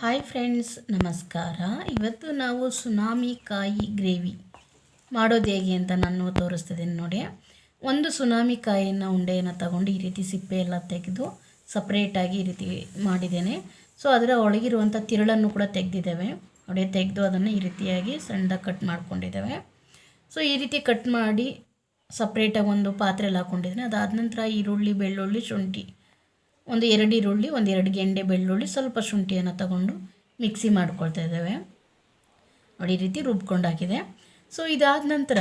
Hi friends ನಮಸ್ಕಾರ. ಇವತ್ತು ನಾವು ಸುನಾಮಿ ಕಾಯಿ ಗ್ರೇವಿ ಮಾಡೋದು ಹೇಗೆ ಅಂತ ನಾನು ತೋರಿಸ್ತಿದ್ದೀನಿ ನೋಡಿ. ಒಂದು ಸುನಾಮಿ ಕಾಯಿನ ಉಂಡೆಯನ್ನು ತಗೊಂಡು ಈ ರೀತಿ ಸಿಪ್ಪೆ ಎಲ್ಲ ತೆಗೆದು ಸಪ್ರೇಟಾಗಿ ಈ ರೀತಿ ಮಾಡಿದ್ದೇನೆ. ಸೊ ಅದರ ಒಳಗಿರುವಂಥ ತಿರುಳನ್ನು ಕೂಡ ತೆಗೆದಿದ್ದೇವೆ. ನೋಡಿ, ತೆಗೆದು ಅದನ್ನು ಈ ರೀತಿಯಾಗಿ ಸಣ್ಣದಾಗಿ ಕಟ್ ಮಾಡ್ಕೊಂಡಿದ್ದೇವೆ. ಸೊ ಈ ರೀತಿ ಕಟ್ ಮಾಡಿ ಸಪ್ರೇಟಾಗಿ ಒಂದು ಪಾತ್ರೆಯಲ್ಲಿ ಹಾಕ್ಕೊಂಡಿದ್ದೀನಿ ಅದಾದ ನಂತರ ಈರುಳ್ಳಿ, ಬೆಳ್ಳುಳ್ಳಿ, ಶುಂಠಿ ಒಂದು ಎರಡು ಈರುಳ್ಳಿ, ಒಂದು ಎರಡು ಗೆಂಡೆ ಬೆಳ್ಳುಳ್ಳಿ, ಸ್ವಲ್ಪ ಶುಂಠಿಯನ್ನು ತಗೊಂಡು ಮಿಕ್ಸಿ ಮಾಡ್ಕೊಳ್ತಾ ಇದ್ದೇವೆ. ನೋಡಿ, ಈ ರೀತಿ ರುಬ್ಕೊಂಡು ಹಾಕಿದೆ ಸೊ ಇದಾದ ನಂತರ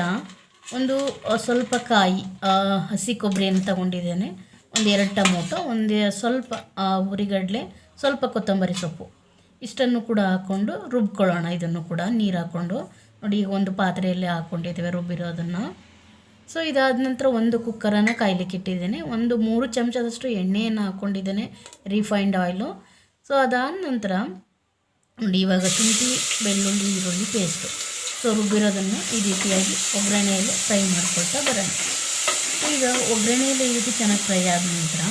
ಒಂದು ಸ್ವಲ್ಪ ಕಾಯಿ ಹಸಿ ಕೊಬ್ಬರಿಯನ್ನು ತಗೊಂಡಿದ್ದೇನೆ. ಒಂದು ಎರಡು ಟೊಮೊಟೊ, ಒಂದು ಸ್ವಲ್ಪ ಉರಿಗಡಲೆ, ಸ್ವಲ್ಪ ಕೊತ್ತಂಬರಿ ಸೊಪ್ಪು. ಇಷ್ಟನ್ನು ಕೂಡ ಹಾಕ್ಕೊಂಡು ರುಬ್ಕೊಳ್ಳೋಣ. ಇದನ್ನು ಕೂಡ ನೀರು ಹಾಕ್ಕೊಂಡು ನೋಡಿ, ಈಗ ಒಂದು ಪಾತ್ರೆಯಲ್ಲಿ ಹಾಕ್ಕೊಂಡಿದ್ದೇವೆ ರುಬ್ಬಿರೋದನ್ನು. ಸೊ ಇದಾದ ನಂತರ ಒಂದು ಕುಕ್ಕರನ್ನು ಕಾಯ್ಲಿಕ್ಕೆ ಇಟ್ಟಿದ್ದೇನೆ. ಒಂದು ಮೂರು ಚಮಚದಷ್ಟು ಎಣ್ಣೆಯನ್ನು ಹಾಕ್ಕೊಂಡಿದ್ದೇನೆ ರಿಫೈನ್ಡ್ ಆಯಿಲು ಸೊ ಅದಾದ ನಂತರ ನೋಡಿ, ಇವಾಗ ಶುಂಠಿ, ಬೆಳ್ಳುಳ್ಳಿ, ಈರುಳ್ಳಿ ಪೇಸ್ಟು ಸೊ ರುಬ್ಬಿರೋದನ್ನು ಈ ರೀತಿಯಾಗಿ ಒಗ್ಗರಣೆಯಲ್ಲಿ ಫ್ರೈ ಮಾಡ್ಕೊಳ್ತಾ ಬರೋಣ. ಈಗ ಒಗ್ಗರಣೆಯಲ್ಲಿ ಈ ರೀತಿ ಚೆನ್ನಾಗಿ ಫ್ರೈ ಆದ ನಂತರ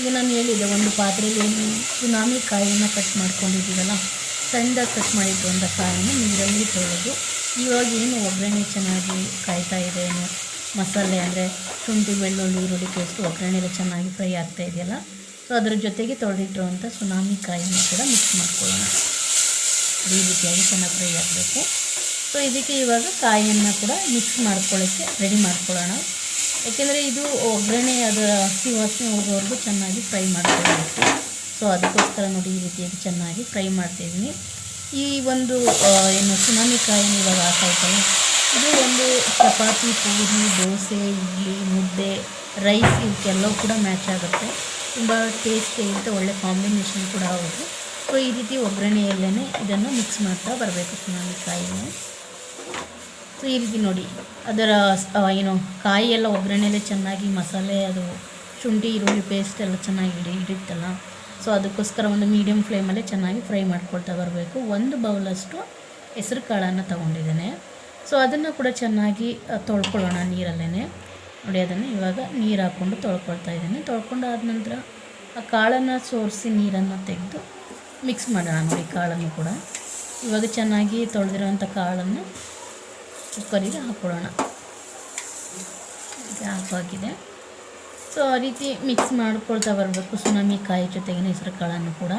ಈಗ ನಾನು ಹೇಳಿದೆ, ಒಂದು ಪಾತ್ರೆಯಲ್ಲಿ ಏನು ಸುನಾಮಿ ಕಾಯಿಯನ್ನು ಕಟ್ ಮಾಡ್ಕೊಂಡಿದ್ದೀವಲ್ಲ ಸಣ್ಣದಾಗಿ ಕಟ್ ಮಾಡಿದ್ದು ಕಾಯನ್ನು ನೀರಲ್ಲಿ ತೊಳೆದು ಇವಾಗ ಏನು ಒಗ್ಗರಣೆ ಚೆನ್ನಾಗಿ ಕಾಯ್ತಾ ಇದೆ ಮಸಾಲೆ ಅಂದರೆ ಶುಂಠಿ, ಬೆಳ್ಳುಳ್ಳಿ, ಈರುಳ್ಳಿ ಒಗ್ಗರಣೆ ಎಲ್ಲ ಚೆನ್ನಾಗಿ ಫ್ರೈ ಆಗ್ತಾ ಇದೆಯಲ್ಲ? ಸೊ ಅದರ ಜೊತೆಗೆ ತೊಳೆದಿಟ್ಟಿರುವಂಥ ಸುನಾಮಿ ಕಾಯಿಯನ್ನು ಕೂಡ ಮಿಕ್ಸ್ ಮಾಡ್ಕೊಳ್ಳೋಣ. ಈ ರೀತಿಯಾಗಿ ಚೆನ್ನಾಗಿ ಫ್ರೈ ಆಗಬೇಕು. ಸೊ ಇದಕ್ಕೆ ಇವಾಗ ಕಾಯಿಯನ್ನು ಕೂಡ ಮಿಕ್ಸ್ ಮಾಡ್ಕೊಳ್ಳೋಕ್ಕೆ ರೆಡಿ ಮಾಡ್ಕೊಳ್ಳೋಣ. ಯಾಕೆಂದರೆ ಇದು ಒಗ್ಗರಣೆ ಅದರ ಹಸಿ ವಾಸನೆ ಹೋಗೋವರೆಗೂ ಚೆನ್ನಾಗಿ ಫ್ರೈ ಮಾಡ್ಕೊಳ್ಬೇಕು. ಸೊ ಅದಕ್ಕೋಸ್ಕರ ನೋಡಿ ಈ ರೀತಿಯಾಗಿ ಚೆನ್ನಾಗಿ ಫ್ರೈ ಮಾಡ್ತಾಯಿದ್ದೀನಿ ಈ ಒಂದು ಏನು ಸುನಾಮಿ ಕಾಯಿನ ಇವಾಗ ಹಾಕಾಯ್ತಲ್ಲ ಇದು ಒಂದು ಚಪಾತಿ, ಪೂರಿ, ದೋಸೆ, ಇಡ್ಲಿ, ಮುದ್ದೆ, ರೈಸ್ ಇವಕ್ಕೆಲ್ಲವೂ ಕೂಡ ಮ್ಯಾಚ್ ಆಗುತ್ತೆ. ತುಂಬ ಟೇಸ್ಟಿ ಇರುತ್ತೆ ಒಳ್ಳೆ ಕಾಂಬಿನೇಷನ್ ಕೂಡ ಹೌದು. ಸೊ ಈ ರೀತಿ ಒಗ್ಗರಣೆಯಲ್ಲೇ ಇದನ್ನು ಮಿಕ್ಸ್ ಮಾಡ್ತಾ ಬರಬೇಕು ಕಾಯಿನ. ಸೊ ಈ ರೀತಿ ನೋಡಿ, ಅದರ ಏನು ಕಾಯಿ ಎಲ್ಲ ಒಗ್ಗರಣೆಯಲ್ಲೇ ಚೆನ್ನಾಗಿ ಮಸಾಲೆ, ಅದು ಶುಂಠಿ, ಈರುಳ್ಳಿ ಪೇಸ್ಟ್ ಎಲ್ಲ ಚೆನ್ನಾಗಿ ಇಡಿ ಇಡುತ್ತಲ್ಲ ಸೊ ಅದಕ್ಕೋಸ್ಕರ ಒಂದು ಮೀಡಿಯಮ್ ಫ್ಲೇಮಲ್ಲೇ ಚೆನ್ನಾಗಿ ಫ್ರೈ ಮಾಡ್ಕೊಳ್ತಾ ಬರಬೇಕು. ಒಂದು ಬೌಲಷ್ಟು ಹೆಸರು ಕಾಳನ್ನು ತೊಗೊಂಡಿದ್ದೇನೆ. ಸೊ ಅದನ್ನು ಕೂಡ ಚೆನ್ನಾಗಿ ತೊಳ್ಕೊಳ್ಳೋಣ ನೀರಲ್ಲೇ ನೋಡಿ, ಅದನ್ನು ಇವಾಗ ನೀರು ಹಾಕ್ಕೊಂಡು ತೊಳ್ಕೊಳ್ತಾ ಇದ್ದೀನಿ. ತೊಳ್ಕೊಂಡು ಆದ ನಂತರ ಆ ಕಾಳನ್ನು ಸೋರಿಸಿ ನೀರನ್ನು ತೆಗೆದು ಮಿಕ್ಸ್ ಮಾಡೋಣ ನೋಡಿ ಕಾಳನ್ನು ಕೂಡ. ಇವಾಗ ಚೆನ್ನಾಗಿ ತೊಳೆದಿರೋವಂಥ ಕಾಳನ್ನು ಕುಕ್ಕರಿಗೆ ಹಾಕ್ಕೊಳ್ಳೋಣ ಹಾಕಾಗಿದೆ ಸೊ ಆ ರೀತಿ ಮಿಕ್ಸ್ ಮಾಡ್ಕೊಳ್ತಾ ಬರಬೇಕು. ಸುನಾಮಿ ಕಾಯಿ ಜೊತೆಗಿನ ಹೆಸರು ಕಾಳನ್ನು ಕೂಡ.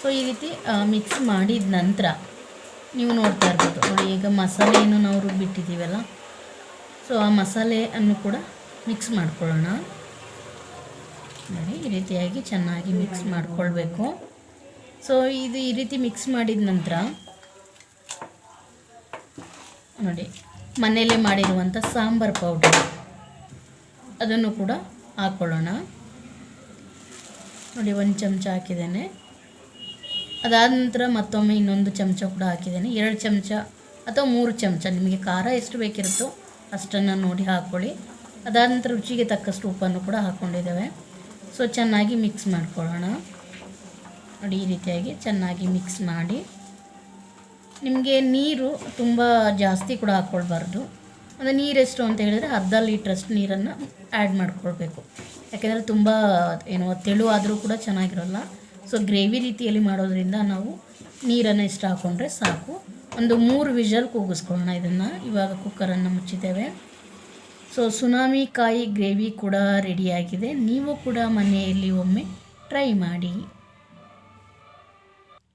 ಸೊ ಈ ರೀತಿ ಮಿಕ್ಸ್ ಮಾಡಿದ ನಂತರ ನೀವು ನೋಡ್ತಾ ಇರ್ಬೋದು ನೋಡಿ, ಈಗ ಮಸಾಲೆಯನ್ನು ನಾವು ರುಬ್ಬಿಟ್ಟಿದ್ದೀವಲ್ಲ ಸೊ ಆ ಮಸಾಲೆಯನ್ನು ಕೂಡ ಮಿಕ್ಸ್ ಮಾಡ್ಕೊಳ್ಳೋಣ. ನೋಡಿ, ಈ ರೀತಿಯಾಗಿ ಚೆನ್ನಾಗಿ ಮಿಕ್ಸ್ ಮಾಡಿಕೊಳ್ಬೇಕು. ಸೊ ಇದು ಈ ರೀತಿ ಮಿಕ್ಸ್ ಮಾಡಿದ ನಂತರ, ನೋಡಿ, ಮನೆಯಲ್ಲೇ ಮಾಡಿರುವಂಥ ಸಾಂಬಾರು ಪೌಡರ್ ಅದನ್ನು ಕೂಡ ಹಾಕ್ಕೊಳ್ಳೋಣ ನೋಡಿ, ಒಂದು ಚಮಚ ಹಾಕಿದ್ದೇನೆ. ಅದಾದ ನಂತರ ಮತ್ತೊಮ್ಮೆ ಇನ್ನೊಂದು ಚಮಚ ಕೂಡ ಹಾಕಿದ್ದೇನೆ. ಎರಡು ಚಮಚ ಅಥವಾ ಮೂರು ಚಮಚ, ನಿಮಗೆ ಖಾರ ಎಷ್ಟು ಬೇಕಿರುತ್ತೋ ಅಷ್ಟನ್ನು ನೋಡಿ ಹಾಕ್ಕೊಳ್ಳಿ ಅದಾದ ನಂತರ ರುಚಿಗೆ ತಕ್ಕಷ್ಟು ಉಪ್ಪನ್ನು ಕೂಡ ಹಾಕ್ಕೊಂಡಿದ್ದೇವೆ ಸೊ ಚೆನ್ನಾಗಿ ಮಿಕ್ಸ್ ಮಾಡ್ಕೊಳ್ಳೋಣ. ನೋಡಿ, ಈ ರೀತಿಯಾಗಿ ಚೆನ್ನಾಗಿ ಮಿಕ್ಸ್ ಮಾಡಿ. ನಿಮಗೆ ನೀರು ತುಂಬ ಜಾಸ್ತಿ ಕೂಡ ಹಾಕ್ಕೊಳ್ಬಾರ್ದು ಅಂದರೆ ನೀರೆಷ್ಟು ಅಂತ ಹೇಳಿದರೆ ಅರ್ಧ ಲೀಟ್ರಷ್ಟು ನೀರನ್ನು ಆ್ಯಡ್ ಮಾಡ್ಕೊಳ್ಬೇಕು. ಯಾಕೆಂದರೆ ತುಂಬ, ಏನೋ ತೆಳು ಆದರೂ ಕೂಡ ಚೆನ್ನಾಗಿರೋಲ್ಲ. ಸೊ ಗ್ರೇವಿ ರೀತಿಯಲ್ಲಿ ಮಾಡೋದ್ರಿಂದ ನಾವು ನೀರನ್ನು ಇಷ್ಟ ಹಾಕ್ಕೊಂಡ್ರೆ ಸಾಕು. ಒಂದು ಮೂರು ವಿಷಲ್ ಕೂಗಿಸ್ಕೊಳ್ಳೋಣ ಇದನ್ನು. ಇವಾಗ ಕುಕ್ಕರನ್ನು ಮುಚ್ಚಿದ್ದೇವೆ. ಸೊ ಸುನಾಮಿ ಕಾಯಿ ಗ್ರೇವಿ ಕೂಡ ರೆಡಿಯಾಗಿದೆ ನೀವು ಕೂಡ ಮನೆಯಲ್ಲಿ ಒಮ್ಮೆ ಟ್ರೈ ಮಾಡಿ.